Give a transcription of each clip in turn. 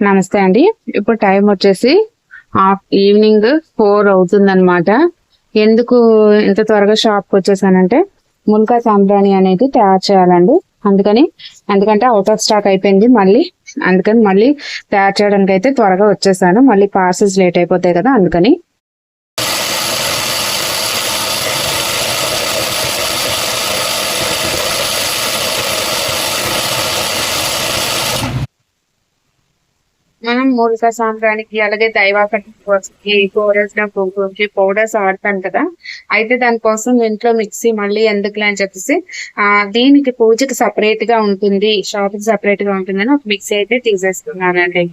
నమస్తే అండి. ఇప్పుడు టైం వచ్చేసి ఆఫ్ ఈవినింగ్ ఫోర్ అవుతుందన్నమాట. ఎందుకు ఇంత త్వరగా షాప్కి వచ్చేసానంటే ముల్కా సాంబ్రాణి అనేది తయారు చేయాలండి. అందుకని ఎందుకంటే అవుట్ ఆఫ్ స్టాక్ అయిపోయింది మళ్ళీ. అందుకని మళ్ళీ తయారు చేయడానికి అయితే త్వరగా వచ్చేసాను. మళ్ళీ పార్సల్స్ లేట్ అయిపోతాయి కదా అందుకని మూలిక సాంబ్రానికి అలాగే దైవాకటి కోరల్స్ పువ్వుకి పౌడర్స్ వాడతాం కదా. అయితే దానికోసం ఇంట్లో మిక్సీ మళ్ళీ ఎందుకులే అని చెప్పేసి ఆ దీనికి పూజకి సపరేట్గా ఉంటుంది షాపింగ్ సపరేట్గా ఉంటుందని ఒక మిక్సీ అయితే తీసేస్తున్నానండి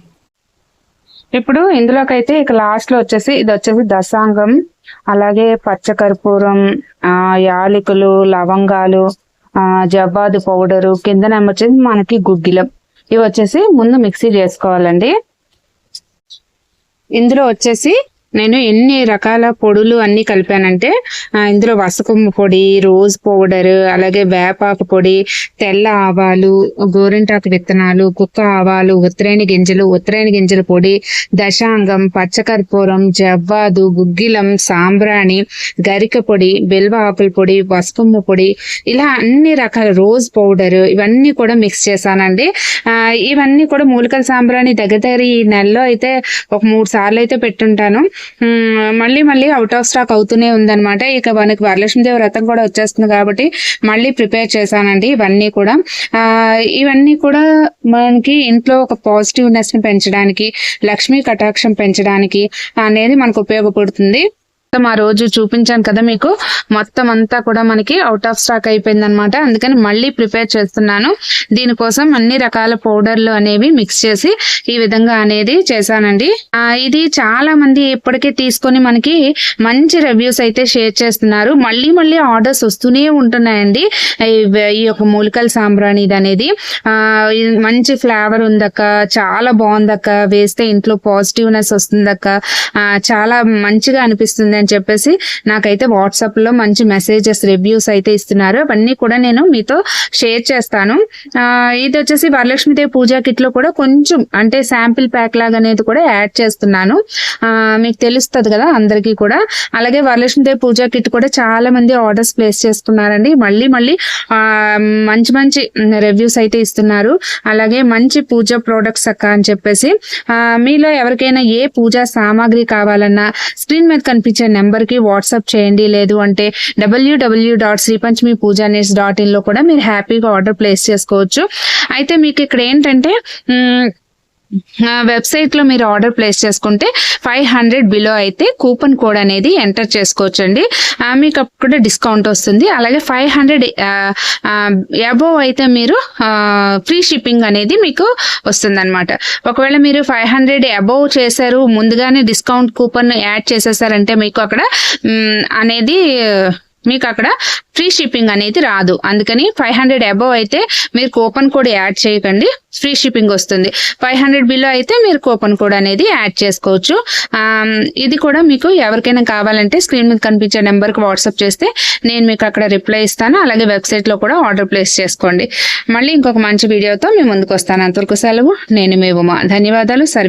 ఇప్పుడు ఇందులోకి అయితే ఇక లాస్ట్లో వచ్చేసి ఇది వచ్చేసి దశాంగం అలాగే పచ్చకర్పూరం ఆ యాలకులు లవంగాలు ఆ జవ్వాదు పౌడరు కింద వచ్చేసి మనకి గుగ్గిలం. ఇవి వచ్చేసి ముందు మిక్సీ చేసుకోవాలండి. ఇందులో వచ్చేసి నేను ఎన్ని రకాల పొడులు అన్ని కలిపానంటే ఇందులో వసకొమ్మ పొడి రోజ్ పౌడర్ అలాగే వేపాకు పొడి తెల్ల ఆవాలు గోరింటాకు విత్తనాలు కుక్క ఆవాలు ఉత్తరాయణ గింజలు ఉత్తరాయణ గింజల పొడి దశాంగం పచ్చకర్పూరం జవ్వాదు గుగ్గిలం సాంబ్రాణి గరిక పొడి బెల్వ ఆకుల పొడి వసకొమ్మ పొడి ఇలా అన్ని రకాల రోజ్ పౌడర్ ఇవన్నీ కూడా మిక్స్ చేశానండి. ఇవన్నీ కూడా మూలికల సాంబ్రాణి దగ్గర దగ్గర ఈ నెలలో అయితే ఒక మూడు సార్లు అయితే పెట్టుంటాను. మళ్ళీ మళ్ళీ అవుట్ ఆఫ్ స్టాక్ అవుతూనే ఉందన్నమాట. ఇక మనకి వరలక్ష్మీదేవి వ్రతం కూడా వచ్చేస్తుంది కాబట్టి మళ్ళీ ప్రిపేర్ చేశానండి ఇవన్నీ కూడా. ఇవన్నీ కూడా మనకి ఇంట్లో ఒక పాజిటివ్నెస్ని పెంచడానికి లక్ష్మీ కటాక్షం పెంచడానికి అనేది మనకు ఉపయోగపడుతుంది. మొత్తం ఆ రోజు చూపించాను కదా మీకు. మొత్తం అంతా కూడా మనకి అవుట్ ఆఫ్ స్టాక్ అయిపోయింది అనమాట అందుకని మళ్ళీ ప్రిపేర్ చేస్తున్నాను. దీనికోసం అన్ని రకాల పౌడర్లు అనేవి మిక్స్ చేసి ఈ విధంగా అనేది చేశానండి. ఇది చాలా మంది ఇప్పటికే తీసుకొని మనకి మంచి రివ్యూస్ అయితే షేర్ చేస్తున్నారు. మళ్ళీ మళ్ళీ ఆర్డర్స్ వస్తూనే ఉంటున్నాయండి. ఈ యొక్క మూలికల సాంబ్రాణి ఇది అనేది. మంచి ఫ్లేవర్ ఉందక్క చాలా బాగుందక్క. వేస్తే ఇంట్లో పాజిటివ్నెస్ వస్తుందక్క. చాలా మంచిగా అనిపిస్తుంది. అని చెప్పేసి నాకైతే వాట్సాప్లో మంచి మెసేజెస్ రివ్యూస్ అయితే ఇస్తున్నారు. అవన్నీ కూడా నేను మీతో షేర్ చేస్తాను. ఇది వచ్చేసి వరలక్ష్మీదేవి పూజా కిట్లో కూడా కొంచెం అంటే శాంపిల్ ప్యాక్ లాగా అనేది కూడా యాడ్ చేస్తున్నాను. మీకు తెలుస్తుంది కదా అందరికీ కూడా. అలాగే వరలక్ష్మీదేవి పూజా కిట్ కూడా చాలా మంది ఆర్డర్స్ ప్లేస్ చేస్తున్నారండి. మళ్ళీ మళ్ళీ మంచి మంచి రివ్యూస్ అయితే ఇస్తున్నారు. అలాగే మంచి పూజ ప్రోడక్ట్స్ అక్క అని చెప్పేసి మీలో ఎవరికైనా ఏ పూజా సామాగ్రి కావాలన్నా స్క్రీన్ మీద కనిపించే నెంబర్కి వాట్సాప్ చేయండి. లేదు అంటే W W dot Sripanchami puja dot ఇన్లో కూడా మీరు హ్యాపీగా ఆర్డర్ ప్లేస్ చేసుకోవచ్చు. అయితే మీకు ఇక్కడ ఏంటంటే వెబ్సైట్లో మీరు ఆర్డర్ ప్లేస్ చేసుకుంటే ఫైవ్ హండ్రెడ్ బిలో అయితే కూపన్ కోడ్ అనేది ఎంటర్ చేసుకోవచ్చు అండి మీకు అప్పుడు డిస్కౌంట్ వస్తుంది. అలాగే ఫైవ్ హండ్రెడ్ అబోవ్ అయితే మీరు ఫ్రీ షిప్పింగ్ అనేది మీకు వస్తుంది అనమాట ఒకవేళ మీరు ఫైవ్ హండ్రెడ్ అబోవ్ చేశారు ముందుగానే డిస్కౌంట్ కూపన్ యాడ్ చేసేసారంటే మీకు అక్కడ అనేది మీకు అక్కడ ఫ్రీ షిప్పింగ్ అనేది రాదు. అందుకని ఫైవ్ హండ్రెడ్ అబవ్ అయితే మీరు కూపన్ కోడ్ యాడ్ చేయకండి. ఫ్రీ షిప్పింగ్ వస్తుంది. ఫైవ్ హండ్రెడ్ బిలో అయితే మీరు కూపన్ కోడ్ అనేది యాడ్ చేసుకోవచ్చు. ఇది కూడా మీకు ఎవరికైనా కావాలంటే స్క్రీన్ మీద కనిపించే నెంబర్కి వాట్సాప్ చేస్తే నేను మీకు అక్కడ రిప్లై ఇస్తాను. అలాగే వెబ్సైట్లో కూడా ఆర్డర్ ప్లేస్ చేసుకోండి. మళ్ళీ ఇంకొక మంచి వీడియోతో మేము ముందుకు వస్తాను. అంతవరకు సెలవు. నేను మీ ఉమా. ధన్యవాదాలు. సర్వీ